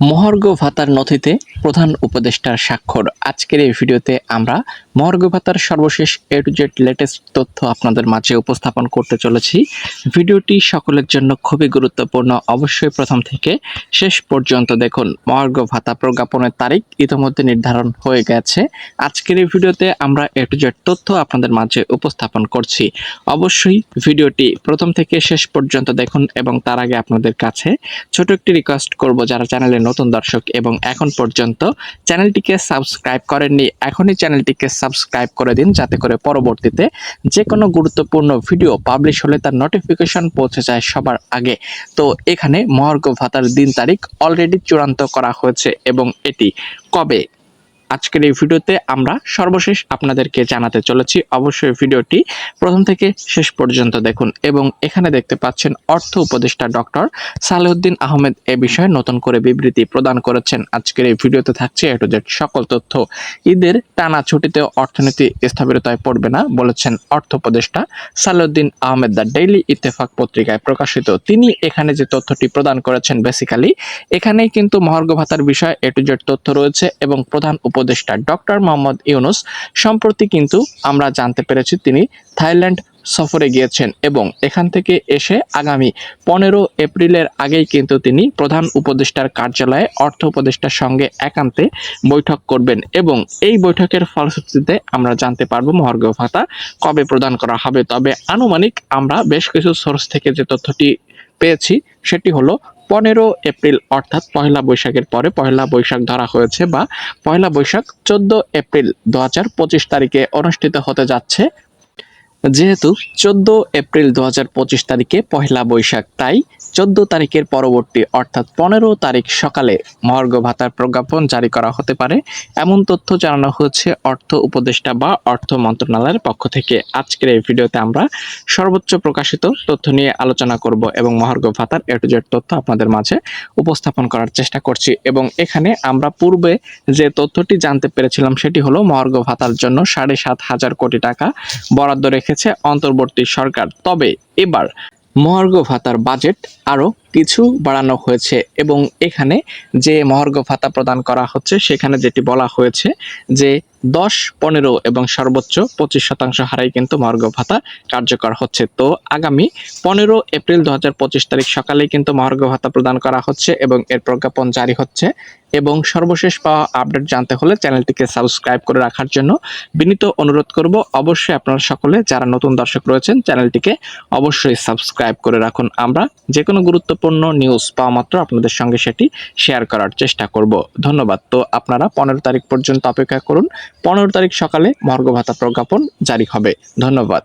মহার্ঘ ভাতার নথিতে প্রধান উপদেষ্টার স্বাক্ষর। আজকের এই ভিডিওতে আমরা মহার্ঘ ভাতার সর্বশেষ এ টু জেড লেটেস্ট তথ্য আপনাদের মাঝে উপস্থাপন করতে চলেছি। ভিডিওটি সকলের জন্য খুবই গুরুত্বপূর্ণ। অবশ্যই প্রথম থেকে শেষ পর্যন্ত দেখুন মহার্ঘ ভাতা প্রজ্ঞাপনের তারিখ ইতিমধ্যে নির্ধারণ হয়ে গেছে। আজকের এই ভিডিওতে আমরা এ টু জেড তথ্য আপনাদের মাঝে উপস্থাপন করছি। অবশ্যই ভিডিওটি প্রথম থেকে শেষ পর্যন্ত দেখুন এবং তার আগে আপনাদের কাছে ছোট একটি রিকোয়েস্ট করব যারা চ্যানেলে নতুন দর্শক এবং এখন পর্যন্ত চ্যানেলটিকে সাবস্ক্রাইব করেননি, এখনই চ্যানেলটিকে করে দিন যাতে করে পরবর্তীতে যে কোনো গুরুত্বপূর্ণ ভিডিও পাবলিশ হলে তার নোটিফিকেশন পৌঁছে যায় সবার আগে। তো এখানে মহার্ঘ ভাতার দিন তারিখ অলরেডি চূড়ান্ত করা হয়েছে এবং এটি কবে? আজকের এই ভিডিওতে আমরা সর্বশেষ আপনাদেরকে জানাতে চলেছি, অবশ্যই ভিডিওটি প্রথম থেকে শেষ পর্যন্ত দেখুন এবং এখানে দেখতে পাচ্ছেন অর্থ উপদেষ্টা ডক্টর সালেউদ্দিন আহমেদ এ বিষয়ে নতুন করে বিবৃতি প্রদান করেছেন। আজকের এই ভিডিওতে থাকছে এ টু জেড সকল তথ্য। ঈদের টানা ছুটিতে অর্থনীতি স্থবিরতায় পড়বে না বলেছেন অর্থ উপদেষ্টা সালেউদ্দিন আহমেদ। দ্য ডেইলি ইত্তেফাক পত্রিকায় প্রকাশিত তিনি এখানে যে তথ্যটি প্রদান করেছেন বেসিক্যালি এখানেই কিন্তু মহার্ঘ ভাতার বিষয়ে এ টু জেড তথ্য রয়েছে এবং প্রধান উপদেষ্টা ডক্টর মোহাম্মদ ইউনুস। সম্প্রতি কিন্তু আমরা জানতে পেরেছি তিনি থাইল্যান্ড সফরে গিয়েছেন এবং এখান থেকে এসে আগামী পনেরো এপ্রিলের আগেই কিন্তু তিনি প্রধান উপদেষ্টার কার্যালয়ে অর্থ উপদেষ্টার সঙ্গে একান্তে বৈঠক করবেন এবং এই বৈঠকের ফলশ্রুতিতে আমরা জানতে পারব মহার্ঘ ভাতা কবে প্রদান করা হবে। তবে আনুমানিক আমরা বেশ কিছু সোর্স থেকে যে তথ্যটি পেয়েছি, সেটি হলো পনেরো এপ্রিল, অর্থাৎ পয়লা বৈশাখের পরে পয়লা বৈশাখ ধরা হয়েছে বা পয়লা বৈশাখ চোদ্দ এপ্রিল দু হাজার পঁচিশ তারিখে অনুষ্ঠিত হতে যাচ্ছে। যেহেতু চোদ্দ এপ্রিল দু হাজার পঁচিশ তারিখে পয়লা বৈশাখ, তাই চোদ্দ তারিখের পরবর্তী, অর্থাৎ পনেরো তারিখ সকালে মহার্ঘ ভাতার প্রজ্ঞাপন জারি করা হতে পারে। এমন তথ্য জানানো হয়েছে অর্থ উপদেষ্টা বা অর্থ মন্ত্রণালয়ের পক্ষ থেকে। আজকের এই ভিডিওতে আমরা সর্বোচ্চ প্রকাশিত তথ্য নিয়ে আলোচনা করব এবং মহার্ঘ ভাতার এ টু জেড তথ্য আপনাদের মাঝে উপস্থাপন করার চেষ্টা করছি। এবং এখানে আমরা পূর্বে যে তথ্যটি জানতে পেরেছিলাম সেটি হলো মহার্ঘ ভাতার জন্য সাড়ে সাত হাজার কোটি টাকা বরাদ্দ রেখেছে অন্তর্বর্তী সরকার। তবে এবার মহার্ঘ ভাতার বাজেট আরও কিছু বাড়ানো হয়েছে এবং এখানে যে মহার্ঘ ভাতা প্রদান করা হচ্ছে, সেখানে যেটি বলা হয়েছে যে দশ, পনেরো এবং সর্বোচ্চ পঁচিশ শতাংশ হারাই কিন্তু মহার্ঘ ভাতা কার্যকর হচ্ছে। তো আগামী পনেরো এপ্রিল দু হাজার পঁচিশ তারিখ সকালে কিন্তু মহার্ঘ ভাতা প্রদান করা হচ্ছে এবং এর প্রজ্ঞাপন জারি হচ্ছে। এবং সর্বশেষ পাওয়া আপডেট জানতে হলে চ্যানেলটিকে সাবস্ক্রাইব করে রাখার জন্য বিনীত অনুরোধ করব। অবশ্যই আপনারা সকলে যারা নতুন দর্শক রয়েছেন, চ্যানেলটিকে অবশ্যই সাবস্ক্রাইব করে রাখুন। আমরা যে কোনো গুরুত্বপূর্ণ নিউজ পাওয়া মাত্র আপনাদের সঙ্গে সেটি শেয়ার করার চেষ্টা করব। ধন্যবাদ। তো আপনারা পনেরো তারিখ পর্যন্ত অপেক্ষা করুন। পনেরো তারিখ সকালে মর্গ ভাতা প্রজ্ঞাপন জারি হবে। ধন্যবাদ।